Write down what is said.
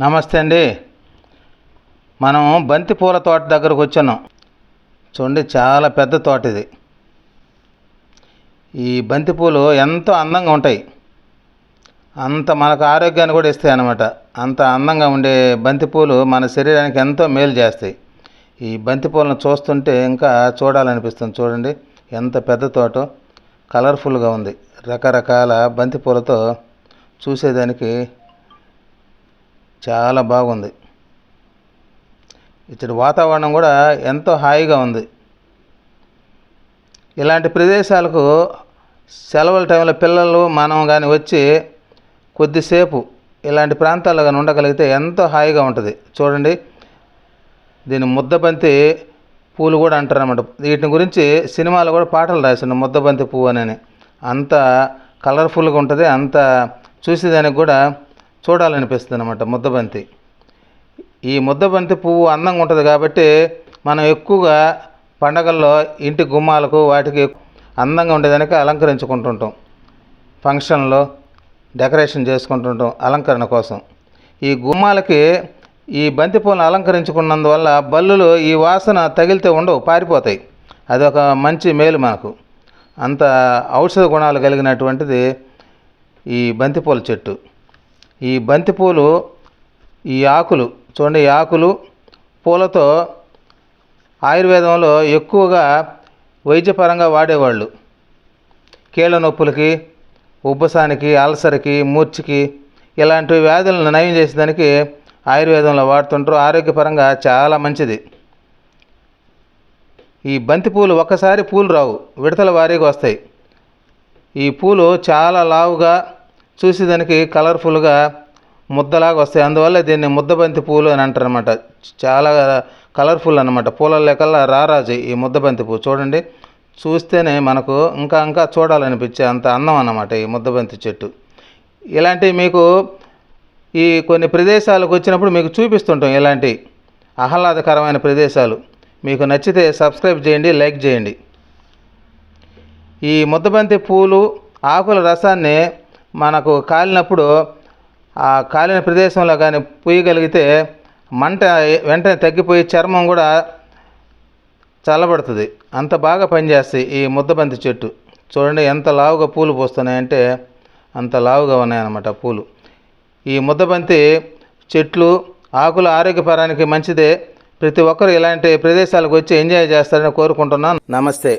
నమస్తే అండి. మనం బంతి పూల తోట దగ్గరకు వచ్చాను. చూడండి చాలా పెద్ద తోట ఇది. ఈ బంతి పూలు ఎంతో అందంగా ఉంటాయి. అంత మనకు ఆరోగ్యాన్ని కూడా ఇస్తాయి అన్నమాట. అంత అందంగా ఉండే బంతి పూలు మన శరీరానికి ఎంతో మేలు చేస్తాయి. ఈ బంతి పూలను చూస్తుంటే ఇంకా చూడాలనిపిస్తుంది. చూడండి ఎంత పెద్ద తోట. కలర్ఫుల్గా ఉంది. రకరకాల బంతి పూలతో చూసేదానికి చాలా బాగుంది. ఇచ్చటి వాతావరణం కూడా ఎంతో హాయిగా ఉంది. ఇలాంటి ప్రదేశాలకు సెలవుల టైంలో పిల్లలు మనం కానీ వచ్చి కొద్దిసేపు ఇలాంటి ప్రాంతాల్లో కానీ ఉండగలిగితే ఎంతో హాయిగా ఉంటుంది. చూడండి దీని ముద్దబంతి పూలు కూడా అంటారన్నమాట. వీటిని గురించి సినిమాలో కూడా పాటలు రాసిండు ముద్దబంతి పువ్వు అని. అంత కలర్ఫుల్గా ఉంటుంది అంత చూసేదానికి కూడా చూడాలనిపిస్తుంది అనమాట ముద్దబంతి. ఈ ముద్దబంతి పువ్వు అందంగా ఉంటుంది కాబట్టి మనం ఎక్కువగా పండగల్లో ఇంటి గుమ్మాలకు వాటికి అందంగా ఉండేదానికి అలంకరించుకుంటుంటాం. ఫంక్షన్లో డెకరేషన్ చేసుకుంటుంటాం అలంకరణ కోసం. ఈ గుమ్మాలకి ఈ బంతి పూలను అలంకరించుకున్నందువల్ల బల్లులు ఈ వాసన తగిలితే ఉండవు పారిపోతాయి. అదొక మంచి మేలు మనకు. అంత ఔషధ గుణాలు కలిగినటువంటిది ఈ బంతిపూల చెట్టు. ఈ బంతిపూలు ఈ ఆకులు చూడండి ఈ ఆకులు పూలతో ఆయుర్వేదంలో ఎక్కువగా వైద్యపరంగా వాడేవాళ్ళు. కీళ్ళ నొప్పులకి ఉబ్బసానికి అల్సర్కి మూర్ఛకి ఇలాంటి వ్యాధులను నయం చేసేదానికి ఆయుర్వేదంలో వాడుతుంటారు. ఆరోగ్యపరంగా చాలా మంచిది. ఈ బంతి పూలు ఒక్కసారి పూలు రావు విడతల వారీగా వస్తాయి. ఈ పూలు చాలా లావుగా చూసేదానికి కలర్ఫుల్గా ముద్దలాగా వస్తాయి. అందువల్ల దీన్ని ముద్దబంతి పూలు అని అంటారు అనమాట చాలా కలర్ఫుల్ అనమాట పూల లెక్కల రారాజు ఈ ముద్దబంతి పువ్వు చూడండి. చూస్తేనే మనకు ఇంకా ఇంకా చూడాలనిపించే అంత అందం అన్నమాట ఈ ముద్దబంతి చెట్టు. ఇలాంటివి మీకు ఈ కొన్ని ప్రదేశాలకు వచ్చినప్పుడు మీకు చూపిస్తుంటాం ఇలాంటి ఆహ్లాదకరమైన ప్రదేశాలు. మీకు నచ్చితే సబ్స్క్రైబ్ చేయండి లైక్ చేయండి. ఈ ముద్దబంతి పూలు ఆకుల రసాన్ని మనకు కాలినప్పుడు ఆ కాలిన ప్రదేశంలో కానీ పూయగలిగితే మంట వెంటనే తగ్గిపోయి చర్మం కూడా చల్లబడుతుంది. అంత బాగా పనిచేస్తాయి ఈ ముద్దబంతి చెట్టు. చూడండి ఎంత లావుగా పూలు పూస్తున్నాయంటే అంత లావుగా ఉన్నాయన్నమాట పూలు. ఈ ముద్దబంతి చెట్లు ఆకులు ఆరోగ్యపరానికి మంచిదే. ప్రతి ఒక్కరు ఇలాంటి ప్రదేశాలకు వచ్చి ఎంజాయ్ చేస్తారని కోరుకుంటున్నాను. నమస్తే.